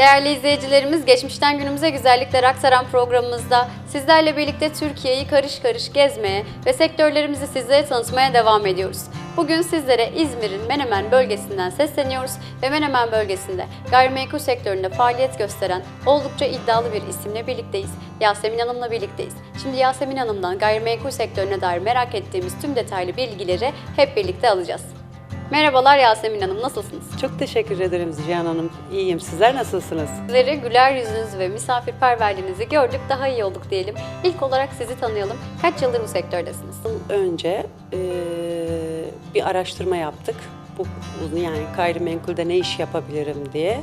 Değerli izleyicilerimiz, geçmişten günümüze güzellikler aktaran programımızda sizlerle birlikte Türkiye'yi karış karış gezmeye ve sektörlerimizi sizlere tanıtmaya devam ediyoruz. Bugün sizlere İzmir'in Menemen bölgesinden sesleniyoruz ve Menemen bölgesinde gayrimenkul sektöründe faaliyet gösteren oldukça iddialı bir isimle birlikteyiz. Yasemin Hanım'la birlikteyiz. Şimdi Yasemin Hanım'dan gayrimenkul sektörüne dair merak ettiğimiz tüm detaylı bilgileri hep birlikte alacağız. Merhabalar Yasemin Hanım, nasılsınız? Çok teşekkür ederim Cihan Hanım. İyiyim. Sizler nasılsınız? Sizleri güler yüzünüzü ve misafirperverliğinizi gördük, daha iyi olduk diyelim. İlk olarak sizi tanıyalım. Kaç yıldır bu sektördesiniz? Önce eee, bir araştırma yaptık. Bu yani gayrimenkulde ne iş yapabilirim diye.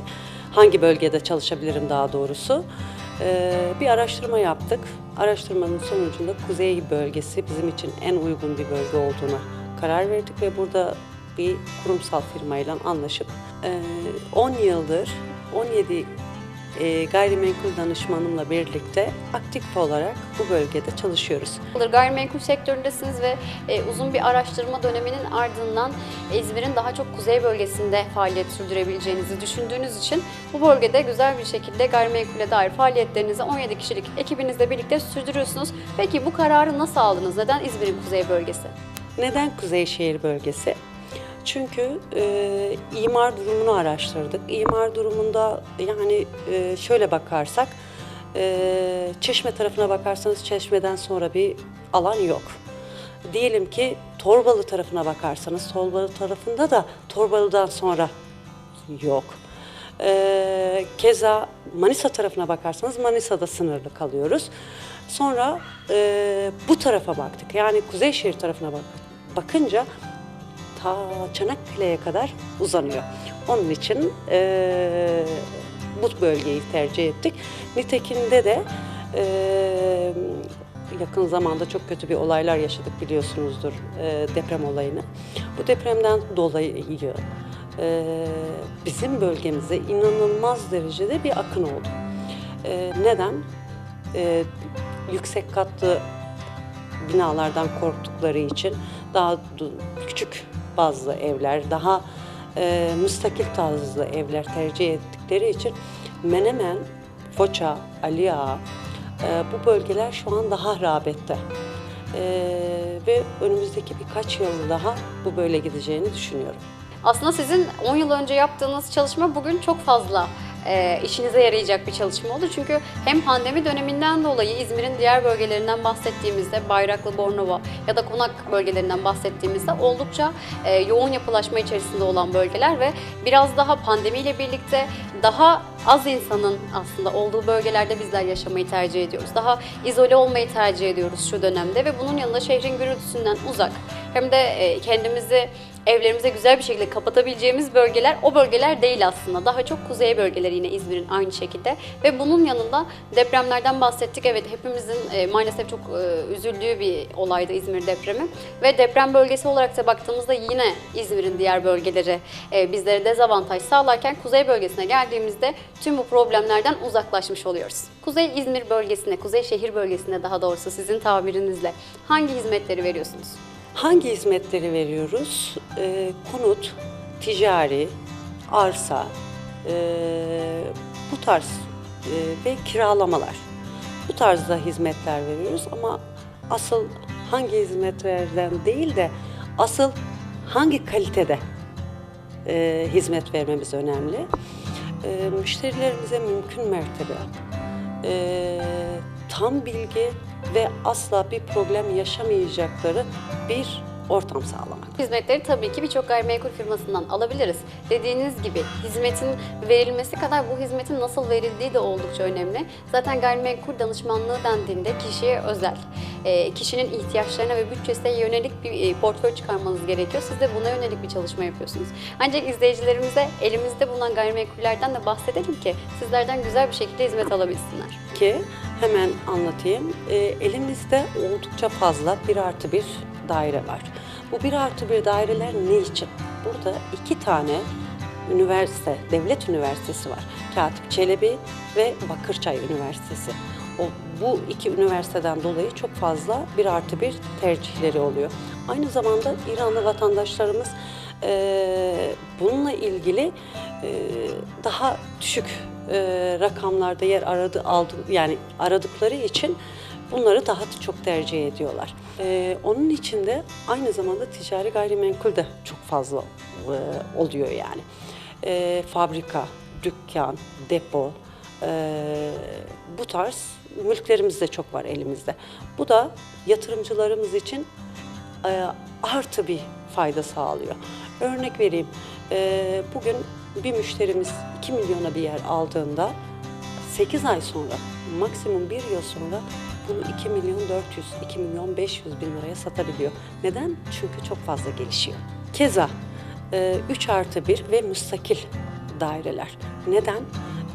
Hangi bölgede çalışabilirim daha doğrusu. Eee, bir araştırma yaptık. Araştırmanın sonucunda Kuzey bölgesi bizim için en uygun bir bölge olduğuna karar verdik ve burada bir kurumsal firmayla anlaşıp eee, 10 yıldır 17 e, gayrimenkul danışmanımla birlikte aktif olarak bu bölgede çalışıyoruz. Gayrimenkul sektöründesiniz ve e, uzun bir araştırma döneminin ardından İzmir'in daha çok kuzey bölgesinde faaliyet sürdürebileceğinizi düşündüğünüz için bu bölgede güzel bir şekilde gayrimenkule dair faaliyetlerinizi 17 kişilik ekibinizle birlikte sürdürüyorsunuz. Peki bu kararı nasıl aldınız? Neden İzmir'in kuzey bölgesi? Neden Kuzeyşehir bölgesi? Çünkü e, imar durumunu araştırdık. İmar durumunda yani e, şöyle bakarsak, e, Çeşme tarafına bakarsanız Çeşme'den sonra bir alan yok. Diyelim ki Torbalı tarafına bakarsanız Torbalı tarafında da Torbalı'dan sonra yok. Ee, keza Manisa tarafına bakarsanız Manisa'da sınırlı kalıyoruz. Sonra e, bu tarafa baktık. Yani Kuzeyşehir tarafına bak bakınca ta Çanakkale'ye kadar uzanıyor. Onun için e, bu bölgeyi tercih ettik. Nitekim de e, yakın zamanda çok kötü bir olaylar yaşadık biliyorsunuzdur e, deprem olayını. Bu depremden dolayı e, bizim bölgemize inanılmaz derecede bir akın oldu. E, neden? E, yüksek katlı binalardan korktukları için daha küçük bazı evler, daha e, müstakil tarzlı evler tercih ettikleri için Menemen, Foça, Ali Ağa e, bu bölgeler şu an daha rağbette. E, ve önümüzdeki birkaç yıl daha bu böyle gideceğini düşünüyorum. Aslında sizin 10 yıl önce yaptığınız çalışma bugün çok fazla e, işinize yarayacak bir çalışma oldu. Çünkü hem pandemi döneminden dolayı İzmir'in diğer bölgelerinden bahsettiğimizde Bayraklı, Bornova ya da Konak bölgelerinden bahsettiğimizde oldukça e, yoğun yapılaşma içerisinde olan bölgeler ve biraz daha pandemiyle birlikte daha az insanın aslında olduğu bölgelerde bizler yaşamayı tercih ediyoruz. Daha izole olmayı tercih ediyoruz şu dönemde ve bunun yanında şehrin gürültüsünden uzak hem de e, kendimizi evlerimize güzel bir şekilde kapatabileceğimiz bölgeler o bölgeler değil aslında. Daha çok kuzey bölgeleri yine İzmir'in aynı şekilde. Ve bunun yanında depremlerden bahsettik. Evet hepimizin e, maalesef çok e, üzüldüğü bir olaydı İzmir depremi. Ve deprem bölgesi olarak da baktığımızda yine İzmir'in diğer bölgeleri e, bizlere dezavantaj sağlarken kuzey bölgesine geldiğimizde tüm bu problemlerden uzaklaşmış oluyoruz. Kuzey İzmir bölgesine, kuzey şehir bölgesine daha doğrusu sizin tabirinizle hangi hizmetleri veriyorsunuz? Hangi hizmetleri veriyoruz? Ee, konut, ticari, arsa, ee, bu tarz ee, ve kiralamalar. Bu tarzda hizmetler veriyoruz ama asıl hangi hizmetlerden değil de asıl hangi kalitede ee, hizmet vermemiz önemli. Ee, müşterilerimize mümkün mertebe ee, tam bilgi ve asla bir problem yaşamayacakları bir ortam sağlamak. Hizmetleri tabii ki birçok gayrimenkul firmasından alabiliriz. Dediğiniz gibi hizmetin verilmesi kadar bu hizmetin nasıl verildiği de oldukça önemli. Zaten gayrimenkul danışmanlığı dendiğinde kişiye özel. E, kişinin ihtiyaçlarına ve bütçesine yönelik bir e, portföy çıkarmanız gerekiyor. Siz de buna yönelik bir çalışma yapıyorsunuz. Ancak izleyicilerimize elimizde bulunan gayrimenkullerden de bahsedelim ki sizlerden güzel bir şekilde hizmet alabilsinler. Ki hemen anlatayım. Ee, elimizde oldukça fazla bir artı bir daire var. Bu bir artı bir daireler ne için? Burada iki tane üniversite, devlet üniversitesi var. Katip Çelebi ve Bakırçay Üniversitesi. O, bu iki üniversiteden dolayı çok fazla bir artı bir tercihleri oluyor. Aynı zamanda İranlı vatandaşlarımız eee, bununla ilgili eee, daha düşük e, rakamlarda yer aradı aldı yani aradıkları için bunları daha çok tercih ediyorlar. E, onun için de aynı zamanda ticari gayrimenkul de çok fazla e, oluyor yani. E, fabrika, dükkan, depo, e, bu tarz mülklerimiz de çok var elimizde. Bu da yatırımcılarımız için e, artı bir fayda sağlıyor. Örnek vereyim, e, bugün bir müşterimiz 2 milyona bir yer aldığında 8 ay sonra, maksimum bir yıl sonra bunu 2 milyon 400, 2 milyon 500 bin liraya satabiliyor. Neden? Çünkü çok fazla gelişiyor. Keza 3 artı 1 ve müstakil daireler. Neden?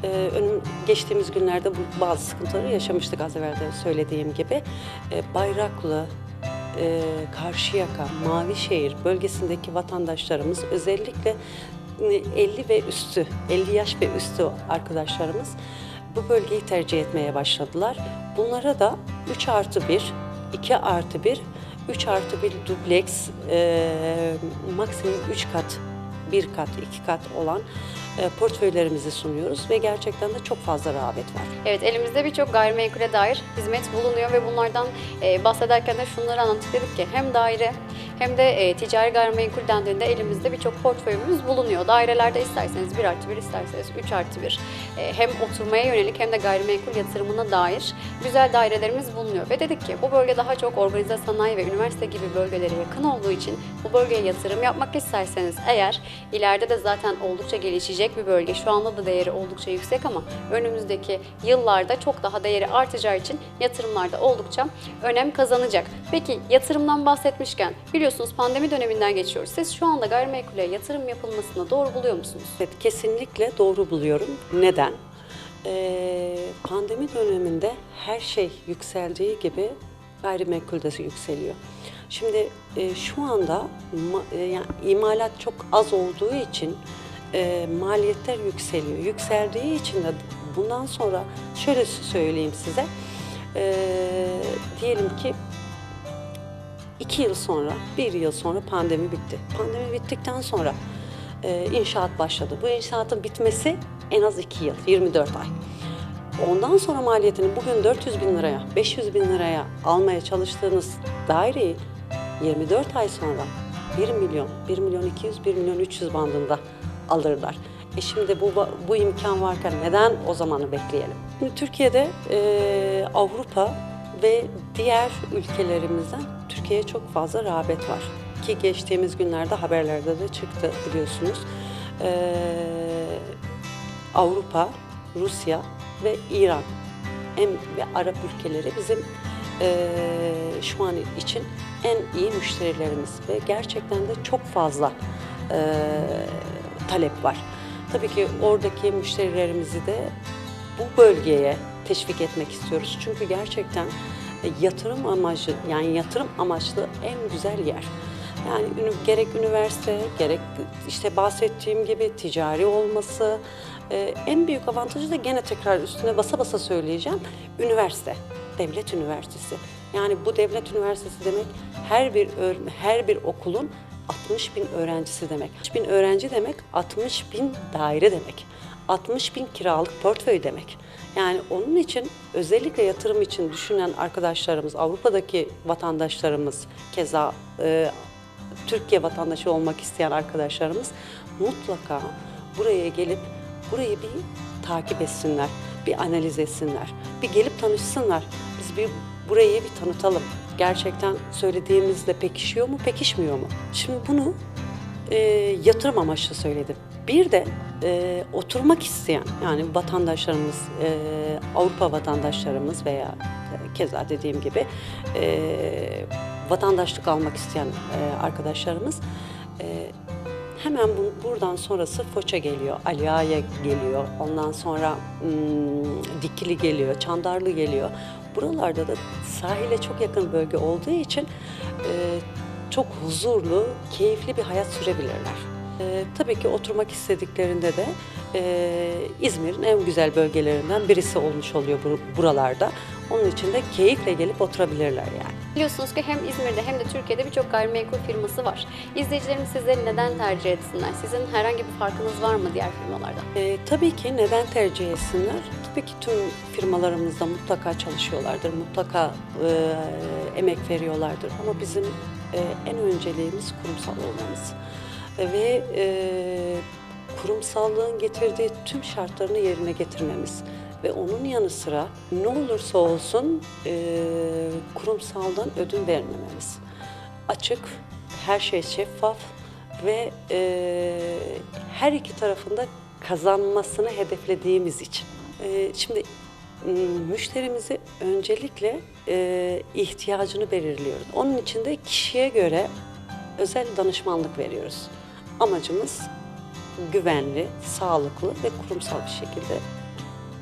Ee, geçtiğimiz günlerde bu bazı sıkıntıları yaşamıştık az evvel de söylediğim gibi. Ee, Bayraklı, e, Karşıyaka, Mavişehir bölgesindeki vatandaşlarımız özellikle e, 50 ve üstü, 50 yaş ve üstü arkadaşlarımız bu bölgeyi tercih etmeye başladılar. Bunlara da 3 artı 1, 2 artı 1, 3 artı 1 dubleks, e, maksimum 3 kat, 1 kat, 2 kat olan e, portföylerimizi sunuyoruz ve gerçekten de çok fazla rağbet var. Evet elimizde birçok gayrimenkule dair hizmet bulunuyor ve bunlardan e, bahsederken de şunları anlattık dedik ki hem daire hem de e, ticari gayrimenkul dendiğinde elimizde birçok portföyümüz bulunuyor. Dairelerde isterseniz 1 artı 1 isterseniz 3 artı 1 e, hem oturmaya yönelik hem de gayrimenkul yatırımına dair güzel dairelerimiz bulunuyor. Ve dedik ki bu bölge daha çok organize sanayi ve üniversite gibi bölgelere yakın olduğu için bu bölgeye yatırım yapmak isterseniz eğer ileride de zaten oldukça gelişecek bir bölge. Şu anda da değeri oldukça yüksek ama önümüzdeki yıllarda çok daha değeri artacağı için yatırımlarda oldukça önem kazanacak. Peki yatırımdan bahsetmişken biliyorsunuz pandemi döneminden geçiyoruz. Siz şu anda gayrimenkule yatırım yapılmasını doğru buluyor musunuz? Evet, kesinlikle doğru buluyorum. Neden? Ee, pandemi döneminde her şey yükseldiği gibi gayrimenkul de yükseliyor. Şimdi e, şu anda ma- e, yani imalat çok az olduğu için e, maliyetler yükseliyor. Yükseldiği için de bundan sonra şöyle söyleyeyim size. E, diyelim ki iki yıl sonra, bir yıl sonra pandemi bitti. Pandemi bittikten sonra e, inşaat başladı. Bu inşaatın bitmesi en az iki yıl, 24 ay. Ondan sonra maliyetini bugün 400 bin liraya, 500 bin liraya almaya çalıştığınız daireyi 24 ay sonra 1 milyon, 1 milyon 200, 1 milyon 300 bandında alırlar. E şimdi bu bu imkan varken neden o zamanı bekleyelim? Şimdi Türkiye'de e, Avrupa ve diğer ülkelerimizden Türkiye'ye çok fazla rağbet var. Ki geçtiğimiz günlerde haberlerde de çıktı biliyorsunuz. E, Avrupa, Rusya ve İran en ve Arap ülkeleri bizim e, şu an için en iyi müşterilerimiz ve gerçekten de çok fazla e, talep var. Tabii ki oradaki müşterilerimizi de bu bölgeye teşvik etmek istiyoruz. Çünkü gerçekten yatırım amacı yani yatırım amaçlı en güzel yer. Yani gerek üniversite, gerek işte bahsettiğim gibi ticari olması, e, en büyük avantajı da gene tekrar üstüne basa basa söyleyeceğim, üniversite, devlet üniversitesi. Yani bu devlet üniversitesi demek her bir her bir okulun 60 bin öğrencisi demek. 60 bin öğrenci demek 60 bin daire demek. 60 bin kiralık portföy demek. Yani onun için özellikle yatırım için düşünen arkadaşlarımız, Avrupa'daki vatandaşlarımız, keza e, Türkiye vatandaşı olmak isteyen arkadaşlarımız mutlaka buraya gelip burayı bir takip etsinler, bir analiz etsinler, bir gelip tanışsınlar. Biz bir burayı bir tanıtalım. Gerçekten söylediğimizle pekişiyor mu, pekişmiyor mu? Şimdi bunu e, yatırım amaçlı söyledim. Bir de e, oturmak isteyen yani vatandaşlarımız, e, Avrupa vatandaşlarımız veya e, keza dediğim gibi e, vatandaşlık almak isteyen e, arkadaşlarımız e, hemen bu, buradan sonrası Foça geliyor, Aliağa'ya geliyor, ondan sonra hmm, Dikili geliyor, Çandarlı geliyor. Buralarda da sahile çok yakın bölge olduğu için e, çok huzurlu, keyifli bir hayat sürebilirler. E, tabii ki oturmak istediklerinde de e, İzmir'in en güzel bölgelerinden birisi olmuş oluyor bu- buralarda. Onun için de keyifle gelip oturabilirler yani. Biliyorsunuz ki hem İzmir'de hem de Türkiye'de birçok gayrimenkul firması var. İzleyicilerimiz sizleri neden tercih etsinler? Sizin herhangi bir farkınız var mı diğer firmalardan? Ee, tabii ki neden tercih etsinler? Tabii ki tüm firmalarımızda mutlaka çalışıyorlardır, mutlaka e, emek veriyorlardır. Ama bizim e, en önceliğimiz kurumsal olmamız. E, ve e, kurumsallığın getirdiği tüm şartlarını yerine getirmemiz. Ve onun yanı sıra ne olursa olsun e, kurumsaldan ödün vermememiz. Açık, her şey şeffaf ve e, her iki tarafında kazanmasını hedeflediğimiz için. E, şimdi müşterimizi öncelikle e, ihtiyacını belirliyoruz. Onun için de kişiye göre özel danışmanlık veriyoruz. Amacımız güvenli, sağlıklı ve kurumsal bir şekilde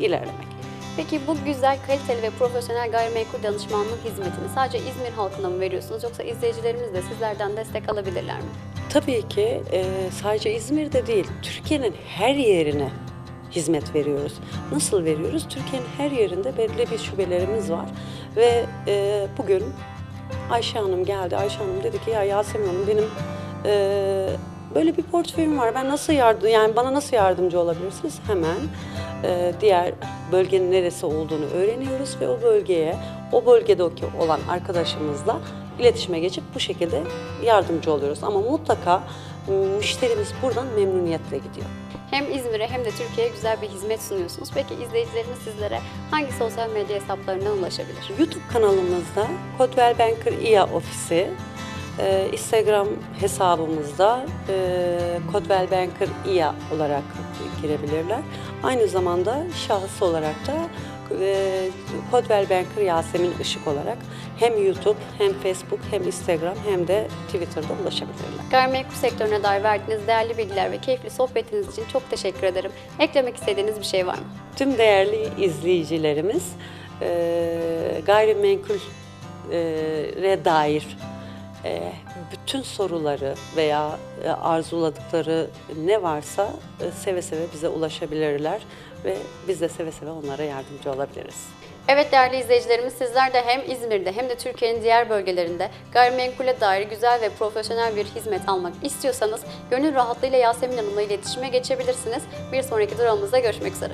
ilerlemek. Peki bu güzel, kaliteli ve profesyonel gayrimenkul danışmanlık hizmetini sadece İzmir halkına mı veriyorsunuz yoksa izleyicilerimiz de sizlerden destek alabilirler mi? Tabii ki e, sadece İzmir'de değil, Türkiye'nin her yerine hizmet veriyoruz. Nasıl veriyoruz? Türkiye'nin her yerinde belirli bir şubelerimiz var ve e, bugün Ayşe Hanım geldi. Ayşe Hanım dedi ki ya Yasemin Hanım benim e, böyle bir portföyüm var. Ben nasıl yardım yani bana nasıl yardımcı olabilirsiniz? Hemen e, diğer bölgenin neresi olduğunu öğreniyoruz ve o bölgeye o bölgedeki olan arkadaşımızla iletişime geçip bu şekilde yardımcı oluyoruz. Ama mutlaka müşterimiz buradan memnuniyetle gidiyor. Hem İzmir'e hem de Türkiye'ye güzel bir hizmet sunuyorsunuz. Peki izleyicilerimiz sizlere hangi sosyal medya hesaplarından ulaşabilir? YouTube kanalımızda Codwell Banker İA ofisi, e, Instagram hesabımızda e, Codwell Banker İA olarak girebilirler. Aynı zamanda şahıs olarak da e, Codwell Banker Yasemin Işık olarak hem YouTube hem Facebook hem Instagram hem de Twitter'da ulaşabilirler. Gayrimenkul sektörüne dair verdiğiniz değerli bilgiler ve keyifli sohbetiniz için çok teşekkür ederim. Eklemek istediğiniz bir şey var mı? Tüm değerli izleyicilerimiz e, gayrimenkul e, dair e, bütün soruları veya e, arzuladıkları ne varsa e, seve seve bize ulaşabilirler ve biz de seve seve onlara yardımcı olabiliriz. Evet değerli izleyicilerimiz sizler de hem İzmir'de hem de Türkiye'nin diğer bölgelerinde gayrimenkule dair güzel ve profesyonel bir hizmet almak istiyorsanız gönül rahatlığıyla Yasemin Hanım'la iletişime geçebilirsiniz. Bir sonraki durağımızda görüşmek üzere.